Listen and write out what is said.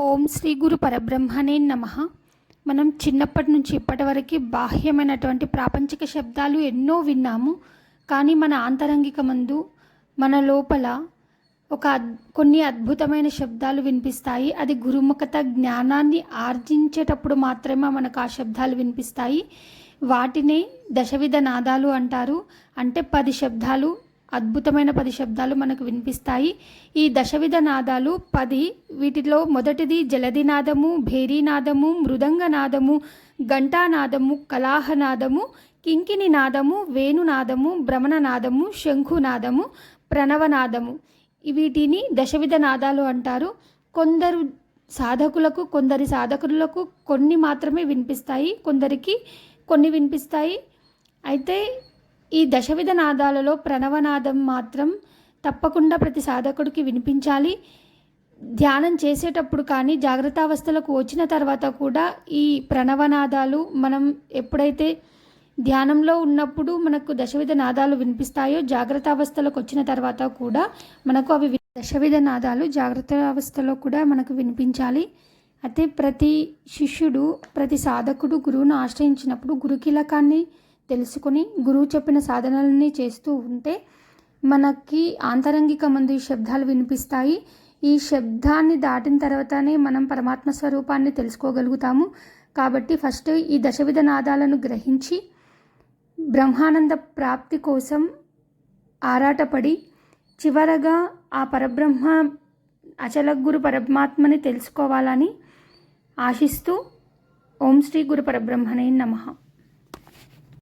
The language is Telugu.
ఓం శ్రీ గురు పరబ్రహ్మణే నమ. మనం చిన్నప్పటి నుంచి ఇప్పటివరకు బాహ్యమైనటువంటి ప్రాపంచిక శబ్దాలు ఎన్నో విన్నాము. కానీ మన ఆంతరంగిక మందు మన లోపల ఒక అద్- కొన్ని అద్భుతమైన శబ్దాలు వినిపిస్తాయి. అది గురుముఖత జ్ఞానాన్ని ఆర్జించేటప్పుడు మాత్రమే మనకు ఆ శబ్దాలు వినిపిస్తాయి. వాటినే దశవిధ నాదాలు అంటారు. అంటే పది శబ్దాలు అద్భుతమైన పది శబ్దాలు మనకు వినిపిస్తాయి. ఈ దశవిధ నాదాలు పది వీటిలో మొదటిది జలధినాదము భేరీనాదము మృదంగనాదము ఘంటానాదము కలాహనాదము కింకిని నాదము వేణునాదము భ్రమణనాదము శంఖునాదము ప్రణవనాదము. వీటిని దశవిధ నాదాలు అంటారు. కొందరు సాధకులకు కొందరి సాధకులకు కొన్ని మాత్రమే వినిపిస్తాయి. కొందరికి కొన్ని వినిపిస్తాయి. అయితే ఈ దశవిధ నాదాలలో ప్రణవనాదం మాత్రం తప్పకుండా ప్రతి సాధకుడికి వినిపించాలి. ధ్యానం చేసేటప్పుడు కానీ జాగ్రత్తావస్థలకు వచ్చిన తర్వాత కూడా ఈ ప్రణవనాదాలు మనం ఎప్పుడైతే ధ్యానంలో ఉన్నప్పుడు మనకు దశవిధ నాదాలు వినిపిస్తాయో జాగ్రత్త అవస్థలకు వచ్చిన తర్వాత కూడా మనకు అవి దశవిధ నాదాలు జాగ్రత్త అవస్థలో కూడా మనకు వినిపించాలి. అయితే ప్రతి శిష్యుడు ప్రతి సాధకుడు గురువును ఆశ్రయించినప్పుడు గురుకీలకాన్ని తెలుసుకుని గురువు చెప్పిన సాధనలని చేస్తూ ఉంటే మనకి ఆంతరంగిక మంది ఈ శబ్దాలు వినిపిస్తాయి. ఈ శబ్దాన్ని దాటిన తర్వాతనే మనం పరమాత్మ స్వరూపాన్ని తెలుసుకోగలుగుతాము. కాబట్టి ఫస్ట్ ఈ దశవిధ నాదాలను గ్రహించి బ్రహ్మానంద ప్రాప్తి కోసం ఆరాటపడి చివరగా ఆ పరబ్రహ్మ అచల గురు పరమాత్మని తెలుసుకోవాలని ఆశిస్తూ ఓం శ్రీ గురు పరబ్రహ్మణే నమః.